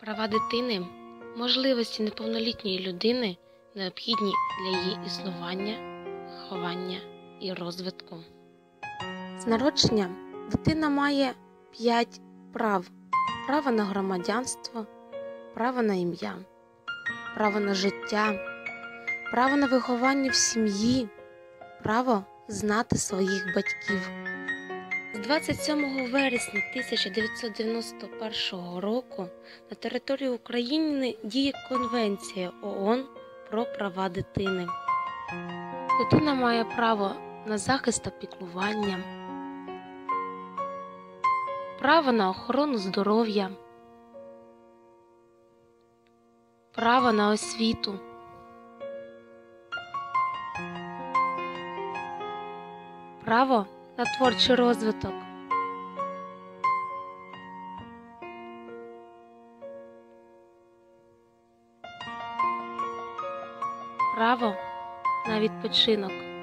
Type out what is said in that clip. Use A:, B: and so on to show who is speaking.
A: Права дитини, можливості неповнолітньої людини необхідні для її існування, виховання і розвитку. З народження дитина має 5 прав: право на громадянство, право на ім'я, право на життя, право на виховання в сім'ї, право знати своїх батьків. З 27 вересня 1991 року на території України діє Конвенція ООН про права дитини. Дитина має право на захист та піклування, право на охорону здоров'я, право на освіту. Право на творчий розвиток. Право на відпочинок.